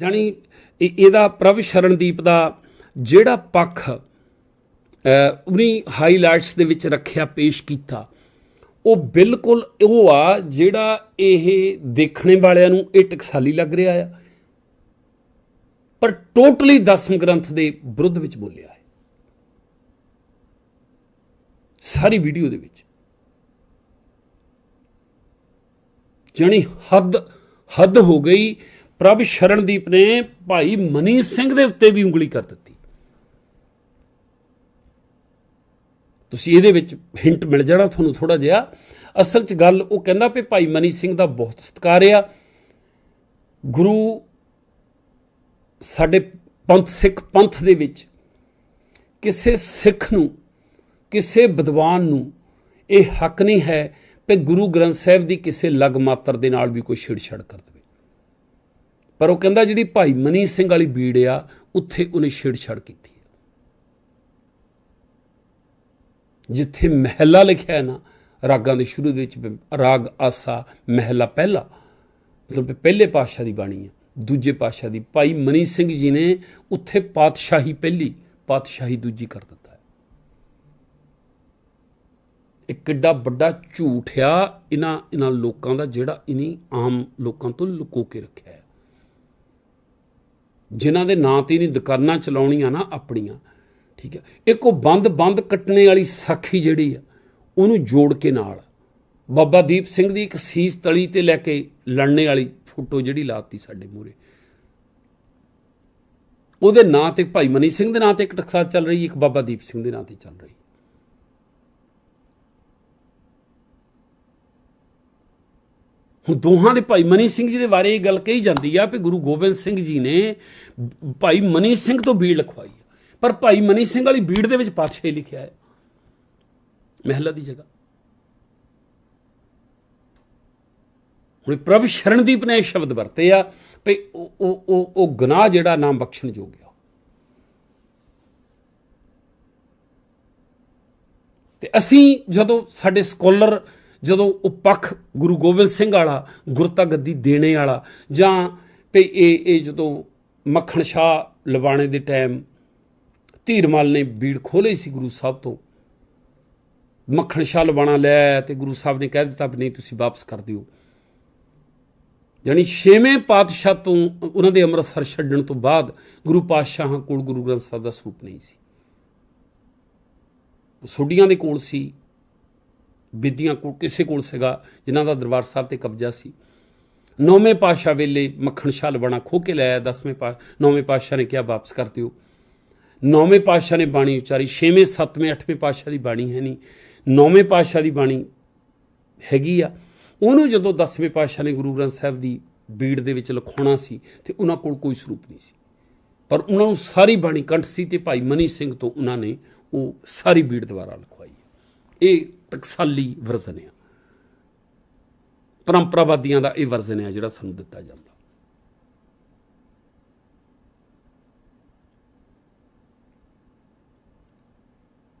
ਜਾਣੀ ਇਹਦਾ ਪ੍ਰਭ ਸ਼ਰਨਦੀਪ ਦਾ ਜਿਹੜਾ ਪੱਖ ਅਹ, ਹਾਈਲਾਈਟਸ ਦੇ ਵਿੱਚ ਰੱਖਿਆ ਪੇਸ਼ ਕੀਤਾ ਉਹ ਬਿਲਕੁਲ ਉਹ ਆ ਜਿਹੜਾ ਇਹ ਦੇਖਣੇ ਵਾਲਿਆਂ ਨੂੰ ਇਹ ਟਕਸਾਲੀ ਲੱਗ ਰਿਹਾ ਆ ਪਰ ਟੋਟਲੀ ਦਸਮ ਗ੍ਰੰਥ ਦੇ ਵਿਰੁੱਧ ਵਿੱਚ ਬੋਲਿਆ ਹੈ। ਸਾਰੀ ਵੀਡੀਓ ਦੇ ਵਿੱਚ। ਜਾਣੀ ਹੱਦ ਹੱਦ ਹੋ ਗਈ ਪ੍ਰਭ ਸ਼ਰਨਦੀਪ ਨੇ ਭਾਈ ਮਨੀ ਸਿੰਘ ਦੇ ਉੱਤੇ ਵੀ ਉਂਗਲੀ ਕਰ ਦਿੱਤੀ। ਤੁਸੀਂ ਇਹਦੇ ਵਿੱਚ ਹਿੰਟ ਮਿਲ ਜਾਣਾ ਤੁਹਾਨੂੰ ਥੋੜਾ ਜਿਹਾ। ਅਸਲ 'ਚ ਗੱਲ ਉਹ ਕਹਿੰਦਾ ਵੀ ਭਾਈ ਮਨੀ ਸਿੰਘ ਦਾ ਬਹੁਤ ਸਤਿਕਾਰ ਆ। ਗੁਰੂ ਸਾਡੇ ਪੰਥ, ਸਿੱਖ ਪੰਥ ਦੇ ਵਿੱਚ ਕਿਸੇ ਸਿੱਖ ਨੂੰ, ਕਿਸੇ ਵਿਦਵਾਨ ਨੂੰ ਇਹ ਹੱਕ ਨਹੀਂ ਹੈ ਕਿ ਗੁਰੂ ਗ੍ਰੰਥ ਸਾਹਿਬ ਦੀ ਕਿਸੇ ਲਗ ਮਾਤਰ ਦੇ ਨਾਲ ਵੀ ਕੋਈ ਛੇੜਛਾੜ ਕਰ ਦੇਵੇ। ਪਰ ਉਹ ਕਹਿੰਦਾ ਜਿਹੜੀ ਭਾਈ ਮਨੀ ਸਿੰਘ ਵਾਲੀ ਬੀੜ ਆ, ਉੱਥੇ ਉਹਨੇ ਛੇੜਛਾੜ ਕੀਤੀ ਹੈ ਜਿੱਥੇ ਮਹਿਲਾ ਲਿਖਿਆ ਹੈ ਨਾ, ਰਾਗਾਂ ਦੇ ਸ਼ੁਰੂ ਦੇ ਵਿੱਚ ਰਾਗ, ਆਸਾ, ਮਹਿਲਾ ਪਹਿਲਾ, ਮਤਲਬ ਪਹਿਲੇ ਪਾਤਸ਼ਾਹ ਦੀ ਬਾਣੀ ਹੈ ਦੂਜੇ ਪਾਤਸ਼ਾਹ ਦੀ, ਭਾਈ ਮਨੀ ਸਿੰਘ ਜੀ ਨੇ ਉੱਥੇ ਪਾਤਸ਼ਾਹੀ ਪਹਿਲੀ, ਪਾਤਸ਼ਾਹੀ ਦੂਜੀ ਕਰ ਦਿੱਤਾ ਹੈ। ਇਹ ਕਿੱਡਾ ਵੱਡਾ ਝੂਠ ਆ, ਇਹਨਾਂ ਇਹਨਾਂ ਲੋਕਾਂ ਦਾ ਜਿਹੜਾ ਇਨੀ ਆਮ ਲੋਕਾਂ ਤੋਂ ਲੁਕੋ ਕੇ ਰੱਖਿਆ ਹੈ। ਜਿਨ੍ਹਾਂ ਦੇ ਨਾਂ ਤੇ ਨਹੀਂ ਦੁਕਾਨਾਂ ਚਲਾਉਣੀਆਂ ਨਾ ਆਪਣੀਆਂ, ਠੀਕ ਹੈ। ਇੱਕ ਉਹ ਬੰਦ ਬੰਦ ਕੱਟਣੇ ਵਾਲੀ ਸਾਖੀ ਜਿਹੜੀ ਆ, ਉਹਨੂੰ ਜੋੜ ਕੇ ਨਾਲ ਬਾਬਾ ਦੀਪ ਸਿੰਘ ਦੀ ਇੱਕ ਸੀਸ ਤਲੀ ਤੇ ਲੈ ਕੇ ਲੜਨੇ ਵਾਲੀ ਫੋਟੋ ਜਿਹੜੀ ਲਾਤੀ ਸਾਡੇ ਮੂਰੇ ਉਹਦੇ ਨਾਂ ਤੇ ਭਾਈ ਮਨੀ ਸਿੰਘ ਦੇ ਨਾਂ ਤੇ ਇੱਕ ਟਕਸਾਲ ਚੱਲ ਰਹੀ, ਇੱਕ ਬਾਬਾ ਦੀਪ ਸਿੰਘ ਦੇ ਨਾਂ ਤੇ ਚੱਲ ਰਹੀ। ਹੁਣ ਦੋਹਾਂ ਦੇ ਭਾਈ ਮਨੀ ਸਿੰਘ ਜੀ ਦੇ ਬਾਰੇ ਇਹ ਗੱਲ ਕਹੀ ਜਾਂਦੀ ਆ ਕਿ ਗੁਰੂ ਗੋਬਿੰਦ ਸਿੰਘ ਜੀ ਨੇ ਭਾਈ ਮਨੀ ਸਿੰਘ ਤੋਂ ਬੀੜ ਲਿਖਵਾਈ ਆ। ਪਰ ਭਾਈ ਮਨੀ ਸਿੰਘ ਵਾਲੀ ਬੀੜ ਦੇ ਵਿੱਚ ਪਾਤਸ਼ਾਹੀ ਲਿਖਿਆ ਹੈ। ਮਹਿਲਾ ਦੀ ਜਗ੍ਹਾ। ਹੁਣ ਪ੍ਰਭ ਸ਼ਰਨਦੀਪ ਨੇ ਇਹ ਸ਼ਬਦ ਵਰਤੇ ਆ ਭਈ ਉਹ ਉਹ ਉਹ ਗੁਨਾਹ ਜਿਹੜਾ ਨਾਮ ਬਖਸ਼ਣ ਯੋਗ ਆ। ਤੇ ਅਸੀਂ ਜਦੋਂ ਸਾਡੇ ਸਕਾਲਰ ਜਦੋਂ ਉਹ ਪੱਖ ਗੁਰੂ ਗੋਬਿੰਦ ਸਿੰਘ ਵਾਲਾ ਗੁਰਤਾ ਗੱਦੀ ਦੇਣੇ ਵਾਲਾ, ਜਾਂ ਭਈ ਇਹ ਇਹ ਜਦੋਂ ਮੱਖਣ ਸ਼ਾਹ ਲਵਾਣੇ ਦੇ ਟਾਈਮ ਧੀਰਮਲ ਨੇ ਬੀੜ ਖੋਲੇ ਸੀ ਗੁਰੂ ਸਾਹਿਬ ਤੋਂ, ਮੱਖਣ ਸ਼ਾਹ ਲਵਾਣਾ ਲੈ ਤੇ ਗੁਰੂ ਸਾਹਿਬ ਨੇ ਕਹਿ ਦਿੱਤਾ ਵੀ ਨਹੀਂ, ਤੁਸੀਂ ਵਾਪਸ ਕਰ ਦਿਓ। ਯਾਨੀ ਛੇਵੇਂ ਪਾਤਸ਼ਾਹ ਤੋਂ ਉਹਨਾਂ ਦੇ ਅੰਮ੍ਰਿਤਸਰ ਛੱਡਣ ਤੋਂ ਬਾਅਦ ਗੁਰੂ ਪਾਤਸ਼ਾਹਾਂ ਕੋਲ ਗੁਰੂ ਗ੍ਰੰਥ ਸਾਹਿਬ ਦਾ ਸਰੂਪ ਨਹੀਂ ਸੀ। ਸੋਢੀਆਂ ਦੇ ਕੋਲ ਸੀ। ਬਿੱਦੀਆਂ ਕੋਲ, ਕਿਸੇ ਕੋਲ ਸੀਗਾ, ਜਿਨ੍ਹਾਂ ਦਾ ਦਰਬਾਰ ਸਾਹਿਬ ਤੇ ਕਬਜ਼ਾ ਸੀ। ਨੌਵੇਂ ਪਾਤਸ਼ਾਹ ਵੇਲੇ ਮੱਖਣ ਸ਼ਾਹ ਲਵਾਣਾ ਖੋ ਕੇ ਲਿਆਇਆ ਦਸਵੇਂ ਪਾ, ਨੌਵੇਂ ਪਾਤਸ਼ਾਹ ਨੇ ਕਿਹਾ, ਵਾਪਸ ਕਰ ਦਿਓ। ਨੌਵੇਂ ਪਾਤਸ਼ਾਹ ਨੇ ਬਾਣੀ ਉਚਾਰੀ, ਛੇਵੇਂ, ਸੱਤਵੇਂ, ਅੱਠਵੇਂ ਪਾਤਸ਼ਾਹ ਦੀ ਬਾਣੀ ਹੈ ਨਹੀਂ। ਨੌਵੇਂ ਪਾਤਸ਼ਾਹ ਦੀ ਬਾਣੀ ਹੈਗੀ ਆ। ਉਹਨੂੰ ਜਦੋਂ ਦਸਵੇਂ ਪਾਤਸ਼ਾਹ ਨੇ ਗੁਰੂ ਗ੍ਰੰਥ ਸਾਹਿਬ ਦੀ ਬੀੜ ਦੇ ਵਿੱਚ ਲਿਖਾਉਣਾ ਸੀ, ਤੇ ਉਹਨਾਂ ਕੋਲ ਕੋਈ ਸਰੂਪ ਨਹੀਂ ਸੀ। ਪਰ ਉਹਨਾਂ ਨੂੰ ਸਾਰੀ ਬਾਣੀ ਕੰਠ ਸੀ ਤੇ ਭਾਈ ਮਨੀ ਸਿੰਘ ਤੋਂ ਉਹਨਾਂ ਨੇ ਉਹ ਸਾਰੀ ਬੀੜ ਦੁਆਰਾ ਲਿਖਵਾਈ। ਇਹ ਟਕਸਾਲੀ ਵਰਜ਼ਨ ਆ। ਪਰੰਪਰਾਵਾਦੀਆਂ ਦਾ ਇਹ ਵਰਜ਼ਨ ਆ ਜਿਹੜਾ ਸਾਨੂੰ ਦਿੱਤਾ ਜਾਂਦਾ।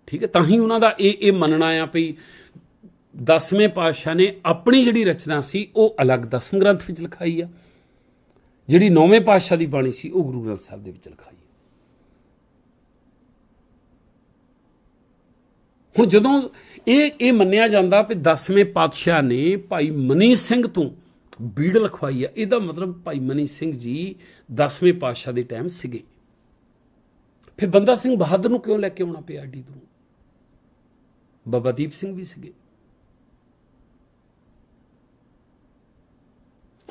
ਠੀਕ ਹੈ, ਤਾਂ ਹੀ ਉਹਨਾਂ ਦਾ ਇਹ ਇਹ ਮੰਨਣਾ ਆ ਵੀ ਦਸਵੇਂ ਪਾਤਸ਼ਾਹ ਨੇ ਆਪਣੀ ਜਿਹੜੀ ਰਚਨਾ ਸੀ, ਉਹ ਅਲੱਗ ਦਸਮ ਗ੍ਰੰਥ ਵਿੱਚ ਲਿਖਾਈ ਆ। ਜਿਹੜੀ ਨੌਵੇਂ ਪਾਤਸ਼ਾਹ ਦੀ ਬਾਣੀ ਸੀ, ਉਹ ਗੁਰੂ ਗ੍ਰੰਥ ਸਾਹਿਬ ਦੇ ਵਿੱਚ ਲਿਖਾਈ ਹੁਣ ਜਦੋਂ ਇਹ ਇਹ ਮੰਨਿਆ ਜਾਂਦਾ ਵੀ ਦਸਵੇਂ ਪਾਤਸ਼ਾਹ ਨੇ ਭਾਈ ਮਨੀ ਸਿੰਘ ਤੋਂ ਬੀੜ ਲਿਖਵਾਈ ਆ, ਇਹਦਾ ਮਤਲਬ ਭਾਈ ਮਨੀ ਸਿੰਘ ਜੀ ਦਸਵੇਂ ਪਾਤਸ਼ਾਹ ਦੇ ਟਾਈਮ ਸੀਗੇ। ਫਿਰ ਬੰਦਾ ਸਿੰਘ ਬਹਾਦਰ ਨੂੰ ਕਿਉਂ ਲੈ ਕੇ ਆਉਣਾ ਪਿਆ ਏਡੀ ਦੂਰੋਂ? ਬਾਬਾ ਦੀਪ ਸਿੰਘ ਵੀ ਸੀਗੇ।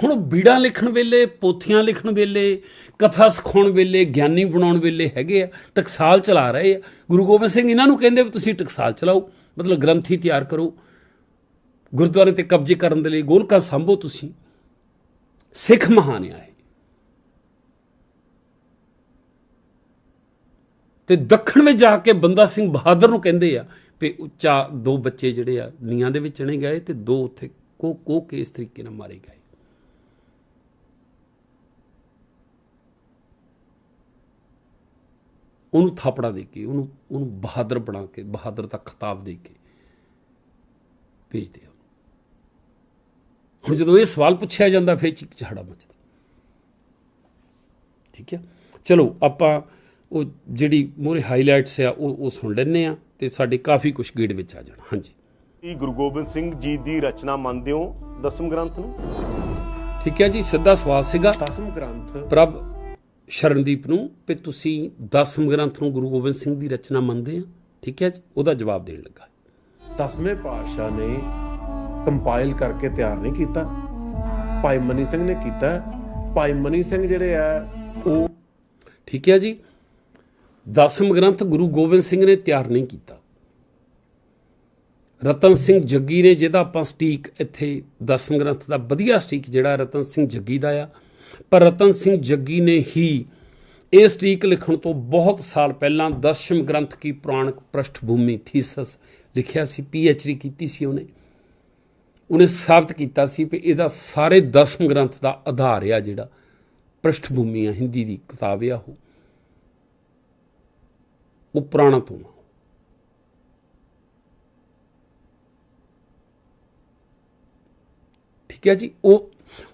ਹੁਣ ਬੀੜਾਂ ਲਿਖਣ ਵੇਲੇ, ਪੋਥੀਆਂ ਲਿਖਣ ਵੇਲੇ, ਕਥਾ ਸਿਖਾਉਣ ਵੇਲੇ, ਗਿਆਨੀ ਬਣਾਉਣ ਵੇਲੇ ਹੈਗੇ ਆ, ਟਕਸਾਲ ਚਲਾ ਰਹੇ ਆ। ਗੁਰੂ ਗੋਬਿੰਦ ਸਿੰਘ ਇਹਨਾਂ ਨੂੰ ਕਹਿੰਦੇ ਵੀ ਤੁਸੀਂ ਟਕਸਾਲ ਚਲਾਓ, ਮਤਲਬ ਗ੍ਰੰਥੀ ਤਿਆਰ ਕਰੋ। ਗੁਰਦੁਆਰੇ ਤੇ ਕਬਜ਼ੇ ਕਰਨ ਦੇ ਲਈ ਗੋਲਕਾ ਸੰਭੋ ਤੁਸੀਂ। ਸਿੱਖ ਮਹਾਨ ਆਏ ਇਹ। ਤੇ ਦੱਖਣ ਵਿੱਚ ਜਾ ਕੇ ਬੰਦਾ ਸਿੰਘ ਬਹਾਦਰ ਨੂੰ ਕਹਿੰਦੇ ਆ ਵੀ ਉੱਚਾ ਦੋ ਬੱਚੇ ਜਿਹੜੇ ਆ ਨੀਆਂ ਦੇ ਵਿੱਚ ਚਣੇ ਗਏ ਤੇ ਦੋ ਉੱਥੇ ਕੋ ਕੋ ਕੇ ਇਸ ਤਰੀਕੇ ਨਾਲ ਮਾਰੇ ਗਏ। ਉਹਨੂੰ ਥਾਪੜਾ ਦੇ ਕੇ ਉਹਨੂੰ ਉਹਨੂੰ ਬਹਾਦਰ ਬਣਾ ਕੇ ਬਹਾਦਰ ਦਾ ਖਿਤਾਬ ਦੇ ਕੇ ਭੇਜਦੇ ਆ ਹੁਣ ਜਦੋਂ ਇਹ ਸਵਾਲ ਪੁੱਛਿਆ ਜਾਂਦਾ ਫਿਰ ਚੀਕ ਚਹਾੜਾ ਮਚਦਾ। ਠੀਕ ਹੈ? ਚਲੋ ਆਪਾਂ ਉਹ ਜਿਹੜੀ ਮੋਰੇ ਹਾਈਲਾਈਟਸ ਆ ਉਹ ਉਹ ਸੁਣ ਲੈਂਦੇ ਆ ਤੇ ਸਾਡੇ ਕਾਫੀ ਕੁਝ ਗੇੜ ਵਿੱਚ ਆ ਜਾਣਾ। ਹਾਂਜੀ। ਕੀ ਗੁਰੂ ਗੋਬਿੰਦ ਸਿੰਘ ਜੀ ਦੀ ਰਚਨਾ ਮੰਨਦੇ ਹੋ? ਦਸਮ ਗ੍ਰੰਥ ਨੂੰ? ਠੀਕ ਹੈ ਜੀ ਸਿੱਧਾ ਸਵਾਲ ਸੀਗਾ। ਦਸਮ ਗ੍ਰੰਥ। ਪ੍ਰਭ ਸ਼ਰਨਦੀਪ ਨੂੰ ਕਿ ਤੁਸੀਂ ਦਸਮ ਗ੍ਰੰਥ ਨੂੰ ਗੁਰੂ ਗੋਬਿੰਦ ਸਿੰਘ ਦੀ ਰਚਨਾ ਮੰਨਦੇ ਆ? ਠੀਕ ਹੈ ਜੀ? ਉਹਦਾ ਜਵਾਬ ਦੇਣ ਲੱਗਾ। ਦਸਵੇਂ ਪਾਤਸ਼ਾਹ ਨੇ ਕੰਪਾਈਲ ਕਰਕੇ ਤਿਆਰ ਨਹੀਂ ਕੀਤਾ। ਭਾਈ ਮਨੀ ਸਿੰਘ ਨੇ ਕੀਤਾ। ਭਾਈ ਮਨੀ ਸਿੰਘ ਜਿਹੜੇ ਆ ਉਹ ਠੀਕ ਹੈ ਜੀ? ਦਸਮ ਗ੍ਰੰਥ ਗੁਰੂ ਗੋਬਿੰਦ ਸਿੰਘ ਨੇ ਤਿਆਰ ਨਹੀਂ ਕੀਤਾ। ਰਤਨ ਸਿੰਘ ਜੱਗੀ ਨੇ ਜਿਹਦਾ ਆਪਾਂ ਸਟੀਕ ਇੱਥੇ ਦਸਮ ਗ੍ਰੰਥ ਦਾ ਵਧੀਆ ਸਟੀਕ ਜਿਹੜਾ ਰਤਨ ਸਿੰਘ ਜੱਗੀ ਦਾ ਆ ਪਰ ਰਤਨ ਸਿੰਘ ਜੱਗੀ ਨੇ ਹੀ ਇਹ ਸਟੀਕ ਲਿਖਣ ਤੋਂ ਬਹੁਤ ਸਾਲ ਪਹਿਲਾਂ ਦਸ਼ਮ ਗ੍ਰੰਥ ਕੀ ਪੁਰਾਣਕ ਪ੍ਰਸ਼ਠਭੂਮੀ ਥੀਸਸ ਲਿਖਿਆ ਸੀ ਡੀ ਕੀਤੀ ਸੀ ਉਹਨੇ। ਉਹਨੇ ਸਾਬਤ ਕੀਤਾ ਸੀ ਕਿ ਇਹਦਾ ਸਾਰੇ ਦਸਮ ਗ੍ਰੰਥ ਦਾ ਆਧਾਰ ਆ ਜਿਹੜਾ ਪ੍ਰਸ਼ਠਭੂਮੀ ਆ ਹਿੰਦੀ ਦੀ ਕਿਤਾਬ ਆ ਉਹ। ਉਹ ਪੁਰਾਣਾ ਤੋਂ ਆ। ਠੀਕ ਹੈ ਜੀ, ਉਹ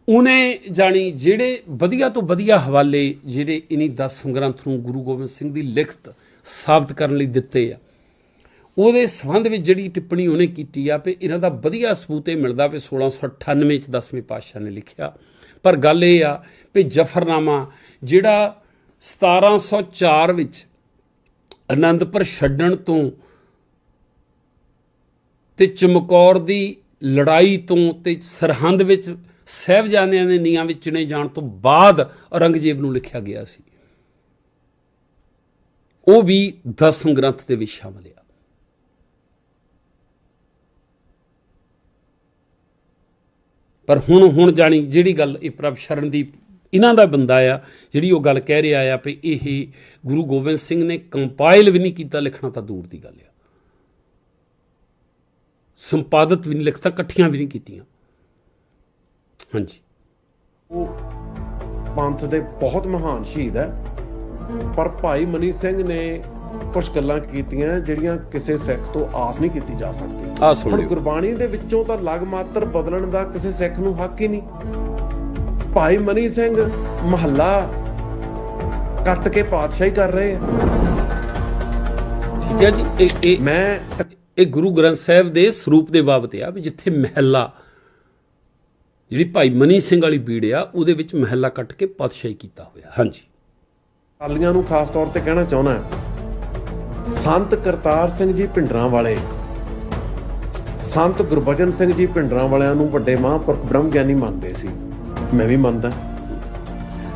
ਉਹਨੇ ਜਾਣੀ ਜਿਹੜੇ ਵਧੀਆ ਤੋਂ ਵਧੀਆ ਹਵਾਲੇ ਜਿਹੜੇ ਇਨੀ 10 ਗ੍ਰੰਥ ਗੁਰੂ ਗੋਬਿੰਦ ਸਿੰਘ ਦੀ ਲਿਖਤ ਸਾਬਤ ਕਰਨ ਲਈ ਦਿੱਤੇ ਆ, ਉਹਦੇ ਸੰਬੰਧ ਵਿੱਚ ਜਿਹੜੀ ਟਿੱਪਣੀ ਉਹਨੇ ਕੀਤੀ ਆ ਵੀ ਇਹਨਾਂ ਦਾ ਵਧੀਆ ਸਬੂਤ ਇਹ ਮਿਲਦਾ ਵੀ 1698 ਚ 10ਵੇਂ ਪਾਤਸ਼ਾਹ ਨੇ ਲਿਖਿਆ। ਪਰ ਗੱਲ ਇਹ ਆ ਵੀ ਜਫਰਨਾਮਾ ਜਿਹੜਾ 1704 ਵਿੱਚ ਆਨੰਦਪੁਰ ਛੱਡਣ ਤੋਂ ਤੇ ਚਮਕੌਰ ਦੀ ਲੜਾਈ ਤੋਂ ਤੇ ਸਰਹੰਦ ਵਿੱਚ ਸਹਿਬਜ਼ਾਦਿਆਂ ਦੇ ਨੀਆਂ ਵਿੱਚ ਚਿਣੇ ਜਾਣ ਤੋਂ ਬਾਅਦ ਔਰੰਗਜ਼ੇਬ ਨੂੰ ਲਿਖਿਆ ਗਿਆ ਸੀ। ਉਹ ਵੀ ਦਸਮ ਗ੍ਰੰਥ ਦੇ ਵਿੱਚ ਸ਼ਾਮਲ ਆ। ਪਰ ਹੁਣ ਹੁਣ ਜਾਣੀ ਜਿਹੜੀ ਗੱਲ ਇਹ ਪ੍ਰਭ ਸ਼ਰਨਦੀਪ, ਇਹਨਾਂ ਦਾ ਬੰਦਾ ਆ, ਜਿਹੜੀ ਉਹ ਗੱਲ ਕਹਿ ਰਿਹਾ ਆ ਵੀ ਇਹ ਗੁਰੂ ਗੋਬਿੰਦ ਸਿੰਘ ਨੇ ਕੰਪਾਈਲ ਵੀ ਨਹੀਂ ਕੀਤਾ ਲਿਖਣਾ ਤਾਂ ਦੂਰ ਦੀ ਗੱਲ ਆ। ਸੰਪਾਦਿਤ ਵੀ ਨਹੀਂ ਲਿਖਤਾ ਇਕੱਠੀਆਂ ਵੀ ਨਹੀਂ ਕੀਤੀਆਂ। ਹਾਂਜੀ। ਉਹ ਪੰਥ ਦੇ ਬਹੁਤ ਮਹਾਨ ਸ਼ਹੀਦ ਹੈ। ਪਰ ਭਾਈ ਮਨੀ ਸਿੰਘ ਨੇ ਕੁਝ ਗੱਲਾਂ ਕੀਤੀਆਂ ਜਿਹੜੀਆਂ ਕਿਸੇ ਸਿੱਖ ਤੋਂ ਆਸ ਨਹੀਂ ਕੀਤੀ ਜਾ ਸਕਦੀ। ਸੁਣ ਹੁਣ ਗੁਰਬਾਣੀ ਦੇ ਵਿੱਚੋਂ ਤਾਂ ਲਗ ਮਾਤਰ ਬਦਲਣ ਦਾ ਕਿਸੇ ਸਿੱਖ ਨੂੰ ਹੱਕ ਹੀ ਨਹੀਂ। ਭਾਈ ਮਨੀ ਸਿੰਘ ਮਹੱਲਾ ਕੱਟ ਕੇ ਪਾਤਸ਼ਾਹੀ ਕਰ ਰਹੇ ਆ। ਠੀਕ ਹੈ ਜੀ ਇਹ ਮੈਂ ਇਹ ਗੁਰੂ ਗ੍ਰੰਥ ਸਾਹਿਬ ਦੇ ਸਰੂਪ ਦੇ ਬਾਬਤ ਆ ਵੀ ਜਿੱਥੇ ਮਹਿਲਾ ਜਿਹੜੀ ਭਾਈ ਮਨੀ ਸਿੰਘ ਵਾਲੀ ਬੀੜ ਆ ਉਹਦੇ ਵਿੱਚ ਮਹਿਲਾ ਕੱਟ ਕੇ ਪਾਤਸ਼ਾਹੀ ਕੀਤਾ ਹੋਇਆ। ਹਾਂਜੀ। ਅਕਾਲੀਆਂ ਨੂੰ ਖਾਸ ਤੌਰ ਤੇ ਕਹਿਣਾ ਚਾਹੁੰਦਾ ਹਾਂ। ਸੰਤ ਕਰਤਾਰ ਸਿੰਘ ਜੀ ਪਿੰਡਰਾਂ ਵਾਲੇ ਸੰਤ ਗੁਰਬਚਨ ਸਿੰਘ ਜੀ ਪਿੰਡਰਾਂ ਵਾਲਿਆਂ ਨੂੰ ਵੱਡੇ ਮਹਾਂਪੁਰਖ ਬ੍ਰਹਮ ਗਿਆਨੀ ਮੰਨਦੇ ਸੀ। ਮੈਂ ਵੀ ਮੰਨਦਾ।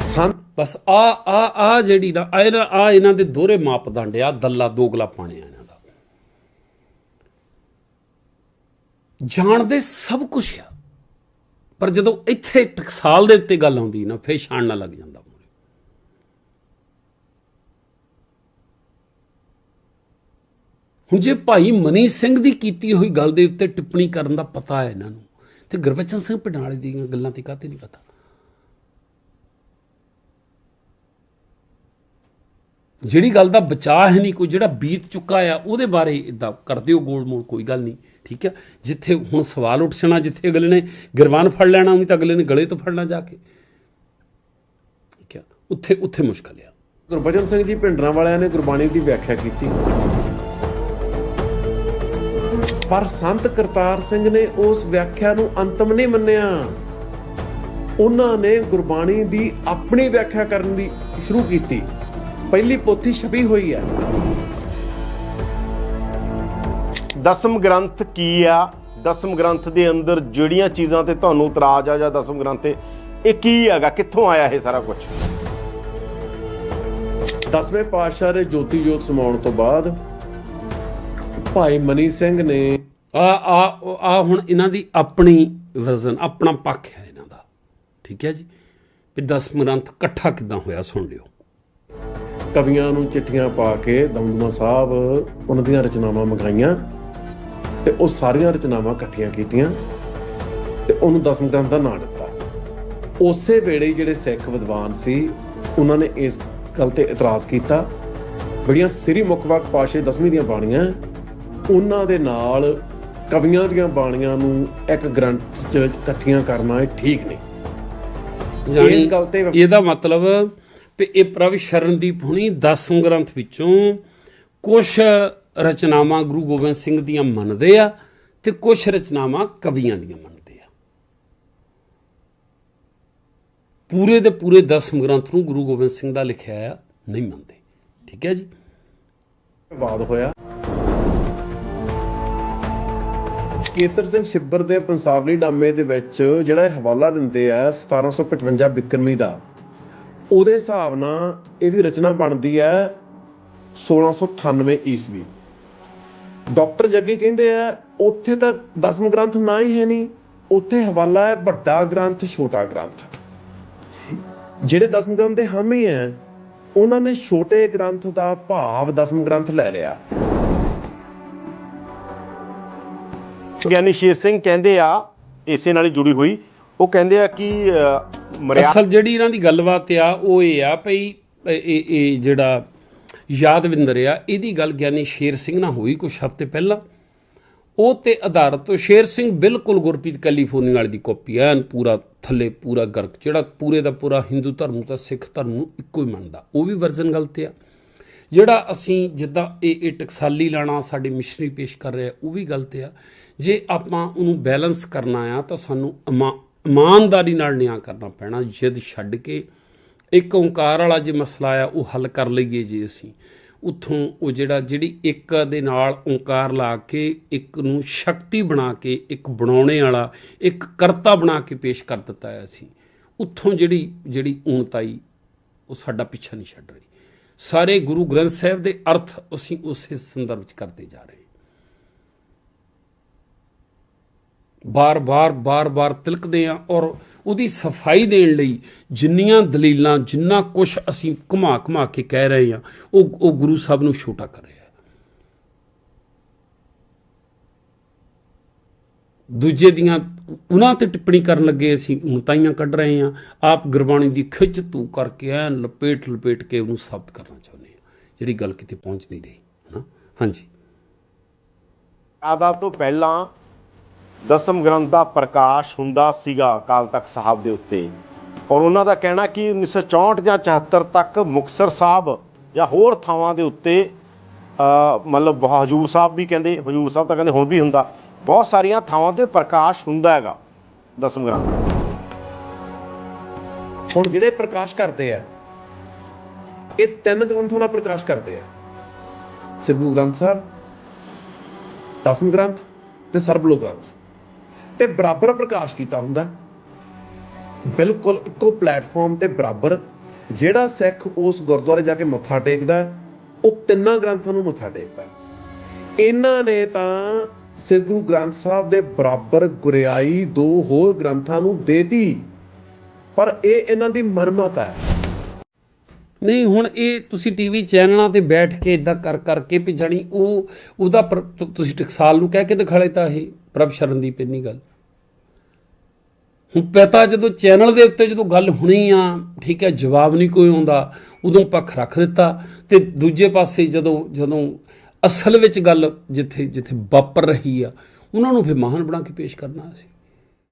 ਸੰਤ ਬਸ ਆ ਆ ਆ ਜਿਹੜੀ ਨਾ ਆ ਇਹਨਾਂ ਦੇ ਦੋਹਰੇ ਮਾਪਦੰਡ ਆ ਦੱਲਾ ਦੋਗਲਾ ਪਾਣੇ ਆ ਇਹਨਾਂ ਦਾ। ਜਾਣਦੇ ਸਭ ਕੁਝ ਆ। ਪਰ ਜਦੋਂ ਇੱਥੇ ਟਕਸਾਲ ਦੇ ਉੱਤੇ ਗੱਲ ਆਉਂਦੀ ਨਾ, ਫੇਰ ਛਾਣ ਨਾ ਲੱਗ ਜਾਂਦਾ ਮੂਹਰੇ। ਹੁਣ ਜੇ ਭਾਈ ਮਨੀ ਸਿੰਘ ਦੀ ਕੀਤੀ ਹੋਈ ਗੱਲ ਦੇ ਉੱਤੇ ਟਿੱਪਣੀ ਕਰਨ ਦਾ ਪਤਾ ਹੈ ਇਹਨਾਂ ਨੂੰ, ਤੇ ਗੁਰਬਚਨ ਸਿੰਘ ਪਟਾਲੇ ਦੀਆਂ ਗੱਲਾਂ ਤੇ ਕਾਹਤੇ ਨਹੀਂ ਪਤਾ ਜਿਹੜੀ ਗੱਲ ਦਾ ਬਚਾਅ ਹੈ ਨਹੀਂ, ਕੋਈ ਜਿਹੜਾ ਬੀਤ ਚੁੱਕਾ ਆ, ਉਹਦੇ ਬਾਰੇ ਇਦਾਂ ਕਰਦੇ ਹੋ ਗੋਲ ਮੋਲ, ਕੋਈ ਗੱਲ ਨਹੀਂ ਠੀਕ ਹੈ? ਜਿੱਥੇ ਹੁਣ ਸਵਾਲ ਉੱਠ ਜਾਣਾ ਜਿੱਥੇ ਅਗਲੇ ਨੇ ਗਰਵਾਨ ਫੜ ਲੈਣਾ ਉਹਨੀ ਤਾਂ ਅਗਲੇ ਨੇ ਗਲੇ ਤੋਂ ਫੜਨਾ ਜਾ ਕੇ। ਠੀਕ ਹੈ? ਉੱਥੇ ਉੱਥੇ ਮੁਸ਼ਕਲ ਆ। ਗੁਰਬਚਨ ਸਿੰਘ ਜੀ ਪਿੰਡਰਾਂ ਵਾਲਿਆਂ ਨੇ ਗੁਰਬਾਣੀ ਦੀ ਵਿਆਖਿਆ ਕੀਤੀ। ਪਰ ਸੰਤ ਕਰਤਾਰ ਸਿੰਘ ਨੇ ਉਸ ਵਿਆਖਿਆ ਨੂੰ ਅੰਤਮ ਨਹੀਂ ਮੰਨਿਆ। ਉਹਨਾਂ ਨੇ ਗੁਰਬਾਣੀ ਦੀ ਆਪਣੀ ਵਿਆਖਿਆ ਕਰਨ ਦੀ ਸ਼ੁਰੂ ਕੀਤੀ। ਪਹਿਲੀ ਪੋਥੀ ਛਪੀ ਹੋਈ ਹੈ। ਦਸਮ ਗ੍ਰੰਥ ਕੀ ਆ? ਦਸਮ ਗ੍ਰੰਥ ਦੇ ਅੰਦਰ ਜਿਹੜੀਆਂ ਚੀਜ਼ਾਂ ਤੇ ਤੁਹਾਨੂੰ ਇਤਰਾਜ਼ ਆ ਜਾਂ ਦਸਮ ਗ੍ਰੰਥ ਤੇ ਇਹ ਕੀ ਹੈਗਾ? ਕਿੱਥੋਂ ਆਇਆ ਇਹ ਸਾਰਾ ਕੁਝ ਦਸਵੇਂ ਪਾਤਸ਼ਾਹ ਦੇ ਜੋਤੀ ਜੋਤ ਸਮਾਉਣ ਤੋਂ ਬਾਅਦ ਭਾਈ ਮਨੀ ਸਿੰਘ ਨੇ ਆ ਆ ਆ ਹੁਣ ਇਹਨਾਂ ਦੀ ਆਪਣੀ ਵਜ਼ਨ ਆਪਣਾ ਪੱਖ ਹੈ ਇਹਨਾਂ ਦਾ। ਠੀਕ ਹੈ ਜੀ? ਵੀ 10 ਗ੍ਰੰਥ ਇਕੱਠਾ ਕਿਦਾਂ ਹੋਇਆ ਸੁਣ ਲਿਓ। ਕਵੀਆਂ ਨੂੰ ਚਿੱਠੀਆਂ ਪਾ ਕੇ ਦਮਦਮਾ ਸਾਹਿਬ ਉਹਨਾਂ ਦੀਆਂ ਰਚਨਾਵਾਂ ਮੰਗਾਈਆਂ। ਤੇ ਉਹ ਸਾਰੀਆਂ ਰਚਨਾਵਾਂ ਇਕੱਠੀਆਂ ਕੀਤੀਆਂ ਤੇ ਉਹਨੂੰ ਦਸਮ ਗ੍ਰੰਥ ਦਾ ਨਾਂ ਦਿੱਤਾ। ਉਸੇ ਵੇਲੇ ਜਿਹੜੇ ਸਿੱਖ ਵਿਦਵਾਨ ਸੀ ਉਹਨਾਂ ਨੇ ਇਸ ਗੱਲ ਤੇ ਇਤਰਾਜ਼ ਕੀਤਾ ਬੜੀਆਂ ਸ੍ਰੀ ਮੁਖਵਾਕ ਪਾਸ਼ੇ ਦਸਵੀਂ ਦੀਆਂ ਬਾਣੀਆਂ ਉਹਨਾਂ ਦੇ ਨਾਲ ਕਵੀਆਂ ਦੀਆਂ ਬਾਣੀਆਂ ਨੂੰ ਇੱਕ ਗ੍ਰੰਥ 'ਚ ਇਕੱਠੀਆਂ ਕਰਨਾ ਇਹ ਠੀਕ ਨਹੀਂ। ਜਾਣੀ ਇਸ ਗੱਲ ਤੇ ਇਹਦਾ ਮਤਲਬ ਵੀ ਇਹ ਪ੍ਰਭ ਸ਼ਰਨਦੀਪ ਹੁਣੀ 10 ਗ੍ਰੰਥ ਵਿੱਚੋਂ ਕੁਝ ਰਚਨਾਵਾਂ ਗੁਰੂ ਗੋਬਿੰਦ ਸਿੰਘ ਦੀਆਂ ਮੰਨਦੇ ਆ ਤੇ ਕੁਝ ਰਚਨਾਵਾਂ ਕਵੀਆਂ ਦੀਆਂ ਮੰਨਦੇ ਆ। ਪੂਰੇ ਦੇ ਪੂਰੇ 10 ਗ੍ਰੰਥ ਨੂੰ ਗੁਰੂ ਗੋਬਿੰਦ ਸਿੰਘ ਦਾ ਲਿਖਿਆ ਆ, ਨਹੀਂ ਮੰਨਦੇ। ਠੀਕ ਹੈ ਜੀ? ਵਾਦ ਹੋਇਆ। ਕੇਸਰ ਸਿੰਘ ਸਿੱਬਰ ਦੇ ਪੰਸਾਵਲੀ ਡਾਮੇ ਦੇ ਵਿੱਚ ਜਿਹੜਾ ਇਹ ਹਵਾਲਾ ਦਿੰਦੇ ਆ 1755 ਬਿਕਰਮੀ ਦਾ, ਉਹਦੇ ਹਿਸਾਬ ਨਾਲ ਇਹਦੀ ਰਚਨਾ ਬਣਦੀ ਹੈ 1698 ਈਸਵੀ। ਡਾਕਟਰ ਜੱਗੀ ਕਹਿੰਦੇ ਆ ਉੱਥੇ ਤਾਂ ਦਸਮ ਗ੍ਰੰਥ ਨਾ ਹੀ ਹੈ ਨਹੀਂ ਉੱਥੇ ਹਵਾਲਾ ਹੈ ਵੱਡਾ ਗ੍ਰੰਥ ਛੋਟਾ ਗ੍ਰੰਥ। ਜਿਹੜੇ ਦਸਮ ਗ੍ਰੰਥ ਦੇ ਹਾਮੀ ਹੈ ਉਹਨਾਂ ਨੇ ਛੋਟੇ ਗ੍ਰੰਥ ਦਾ ਭਾਵ ਦਸਮ ਗ੍ਰੰਥ ਲੈ ਲਿਆ। ਗਿਆਨੀ ਸ਼ੇਰ ਸਿੰਘ ਕਹਿੰਦੇ ਆ ਇਸੇ ਨਾਲ ਹੀ ਜੁੜੀ ਹੋਈ। ਉਹ ਕਹਿੰਦੇ ਆ ਕਿ ਮਰਿਆ ਅਸਲ ਜਿਹੜੀ ਇਹਨਾਂ ਦੀ ਗੱਲਬਾਤ ਆ ਉਹ ਇਹ ਆ ਭਈ ਇਹ ਇਹ ਜਿਹੜਾ ਯਾਦਵਿੰਦਰ ਆ, ਇਹਦੀ ਗੱਲ ਗਿਆਨੀ ਸ਼ੇਰ ਸਿੰਘ ਨਾਲ ਹੋਈ ਕੁਝ ਹਫ਼ਤੇ ਪਹਿਲਾਂ। ਉਹ ਤੇ ਆਧਾਰਿਤ ਤੋਂ ਸ਼ੇਰ ਸਿੰਘ ਬਿਲਕੁਲ ਗੁਰਪ੍ਰੀਤ ਕੈਲੀਫੋਰਨੀਆ ਵਾਲੀ ਦੀ ਕਾਪੀ ਐਨ ਪੂਰਾ ਥੱਲੇ ਪੂਰਾ ਗਰਕ, ਜਿਹੜਾ ਪੂਰੇ ਦਾ ਪੂਰਾ ਹਿੰਦੂ ਧਰਮ ਤਾਂ ਸਿੱਖ ਧਰਮ ਨੂੰ ਇੱਕੋ ਹੀ ਮੰਨਦਾ, ਉਹ ਵੀ ਵਰਜ਼ਨ ਗਲਤ ਆ। ਜਿਹੜਾ ਅਸੀਂ ਜਿੱਦਾਂ ਇਹ ਇਹ ਟਕਸਾਲੀ ਲਾਣਾ ਸਾਡੇ ਮਿਸ਼ਨਰੀ ਪੇਸ਼ ਕਰ ਰਿਹਾ, ਉਹ ਵੀ ਗਲਤ ਆ। ਜੇ ਆਪਾਂ ਉਹਨੂੰ ਬੈਲੈਂਸ ਕਰਨਾ ਆ, ਤਾਂ ਸਾਨੂੰ ਇਮਾ- ਇਮਾਨਦਾਰੀ ਨਾਲ ਨਿਆਂ ਕਰਨਾ ਪੈਣਾ, ਜਿੱਦ ਛੱਡ ਕੇ ਇੱਕ ਓੰਕਾਰ ਵਾਲਾ ਜੇ ਮਸਲਾ ਆ, ਉਹ ਹੱਲ ਕਰ ਲਈਏ ਜੇ ਅਸੀਂ। ਉੱਥੋਂ ਉਹ ਜਿਹੜਾ, ਜਿਹੜੀ ਇੱਕ ਦੇ ਨਾਲ ਓੰਕਾਰ ਲਾ ਕੇ, ਇੱਕ ਨੂੰ ਸ਼ਕਤੀ ਬਣਾ ਕੇ, ਇੱਕ ਬਣਾਉਣੇ ਵਾਲਾ, ਇੱਕ ਕਰਤਾ ਬਣਾ ਕੇ ਪੇਸ਼ ਕਰ ਦਿੱਤਾ ਹੈ ਅਸੀਂ। ਉੱਥੋਂ ਜਿਹੜੀ ਜਿਹੜੀ ਊਣਤਾਈ, ਉਹ ਸਾਡਾ ਪਿੱਛਾ ਨਹੀਂ ਛੱਡ ਰਹੀ। ਸਾਰੇ ਗੁਰੂ ਗ੍ਰੰਥ ਸਾਹਿਬ ਦੇ ਅਰਥ ਅਸੀਂ ਉਸੇ ਸੰਦਰਭ ਚ ਕਰਦੇ ਜਾ ਰਹੇ ਹਾਂ। ਬਾਰ-ਬਾਰ ਬਾਰ-ਬਾਰ ਤਿਲਕਦੇ ਆ ਔਰ ਉਹਦੀ ਸਫ਼ਾਈ ਦੇਣ ਲਈ ਜਿੰਨੀਆਂ ਦਲੀਲਾਂ, ਜਿੰਨਾ ਕੁਝ ਅਸੀਂ ਘੁਮਾ ਘੁਮਾ ਕੇ ਕਹਿ ਰਹੇ ਆ ਉਹ ਉਹ ਗੁਰੂ ਸਾਹਿਬ ਨੂੰ ਛੋਟਾ ਕਰ ਰਿਹਾ ਦੂਜੇ ਦੀਆਂ ਉਹਨਾਂ ਤੇ ਟਿੱਪਣੀ ਕਰਨ ਲੱਗੇ ਅਸੀਂ ਉਨਤਾਈਆਂ ਕੱਢ ਰਹੇ ਆ ਆਪ ਗੁਰਬਾਣੀ ਦੀ ਖਿੱਚ ਤੂ ਕਰਕੇ ਐ ਲਪੇਟ ਲਪੇਟ ਕੇ ਉਹਨੂੰ ਸਾਬਤ ਕਰਨਾ ਚਾਹੁੰਦੇ ਆ ਜਿਹੜੀ ਗੱਲ ਕਿਤੇ ਪਹੁੰਚ ਨਹੀਂ ਰਹੀ, ਹਨਾ? ਹਾਂਜੀ। ਆਦਾ ਤੋਂ ਪਹਿਲਾਂ ਦਸਮ ਗ੍ਰੰਥ ਦਾ ਪ੍ਰਕਾਸ਼ ਹੁੰਦਾ ਸੀਗਾ ਅਕਾਲ ਤਖਤ ਸਾਹਿਬ ਦੇ ਉੱਤੇ। ਔਰ ਉਹਨਾਂ ਦਾ ਕਹਿਣਾ ਕਿ 1964 ਜਾਂ 74 ਤੱਕ ਮੁਕਤਸਰ ਸਾਹਿਬ ਜਾਂ ਹੋਰ ਥਾਵਾਂ ਦੇ ਉੱਤੇ ਅ, ਮਤਲਬ ਹਜੂਰ ਸਾਹਿਬ ਵੀ ਕਹਿੰਦੇ ਹਜੂਰ ਸਾਹਿਬ ਤਾਂ ਕਹਿੰਦੇ ਹੁਣ ਵੀ ਹੁੰਦਾ। ਬਹੁਤ ਸਾਰੀਆਂ ਥਾਵਾਂ ਤੇ ਪ੍ਰਕਾਸ਼ ਹੁੰਦਾ ਹੈਗਾ ਦਸਮ ਗ੍ਰੰਥ। ਹੁਣ ਜਿਹੜੇ ਪ੍ਰਕਾਸ਼ ਕਰਦੇ ਆ ਇਹ ਤਿੰਨ ਗ੍ਰੰਥਾਂ ਦਾ ਪ੍ਰਕਾਸ਼ ਕਰਦੇ ਆ। ਸਿੱਧੂ ਗ੍ਰੰਥ ਸਾਹਿਬ ਦਸਮ ਗ੍ਰੰਥ ਤੇ ਸਰਬਲੋ ਗ੍ਰੰਥ। ਤੇ ਬਰਾਬਰ ਪ੍ਰਕਾਸ਼ ਕੀਤਾ ਹੁੰਦਾ ਬਿਲਕੁਲ ਇੱਕੋ ਪਲੇਟਫਾਰਮ ਤੇ ਬਰਾਬਰ ਜਿਹੜਾ ਸਿੱਖ ਉਸ ਗੁਰਦੁਆਰੇ ਜਾ ਕੇ ਮੱਥਾ ਟੇਕਦਾ ਉਹ ਤਿੰਨਾਂ ਗ੍ਰੰਥਾਂ ਨੂੰ ਮੱਥਾ ਟੇਕਦਾ ਇਹਨਾਂ ਨੇ ਤਾਂ ਸ੍ਰੀ ਗੁਰੂ ਗ੍ਰੰਥ ਸਾਹਿਬ ਦੇ ਬਰਾਬਰ ਗੁਰਿਆਈ ਦੋ ਹੋਰ ਗ੍ਰੰਥਾਂ ਨੂੰ ਦੇਤੀ, ਪਰ ਇਹ ਇਹਨਾਂ ਦੀ ਮਰਮਤ ਹੈ। ਨਹੀਂ, ਹੁਣ ਇਹ ਤੁਸੀਂ ਟੀਵੀ ਚੈਨਲਾਂ ਤੇ ਬੈਠ ਕੇ ਇਦਾਂ ਕਰ ਕਰਕੇ ਵੀ ਜਾਣੀ ਉਹ ਉਹਦਾ ਤੁਸੀਂ ਟਕਸਾਲ ਨੂੰ ਕਹਿ ਕੇ ਦਿਖਾ ਤਾਂ ਇਹ ਪ੍ਰਭ ਸ਼ਰਨਦੀਪ ਇੰਨੀ ਗੱਲ। ਹੁਣ ਪਤਾ ਜਦੋਂ ਚੈਨਲ ਦੇ ਉੱਤੇ ਜਦੋਂ ਗੱਲ ਹੋਣੀ ਆ, ਠੀਕ ਹੈ, ਜਵਾਬ ਨਹੀਂ ਕੋਈ ਆਉਂਦਾ, ਉਦੋਂ ਪੱਖ ਰੱਖ ਦਿੱਤਾ ਤੇ ਦੂਜੇ ਪਾਸੇ ਜਦੋਂ ਜਦੋਂ ਅਸਲ ਵਿੱਚ ਗੱਲ ਜਿੱਥੇ ਜਿੱਥੇ ਵਾਪਰ ਰਹੀ ਆ, ਉਹਨਾਂ ਨੂੰ ਫਿਰ ਮਹਾਨ ਬਣਾ ਕੇ ਪੇਸ਼ ਕਰਨਾ ਸੀ।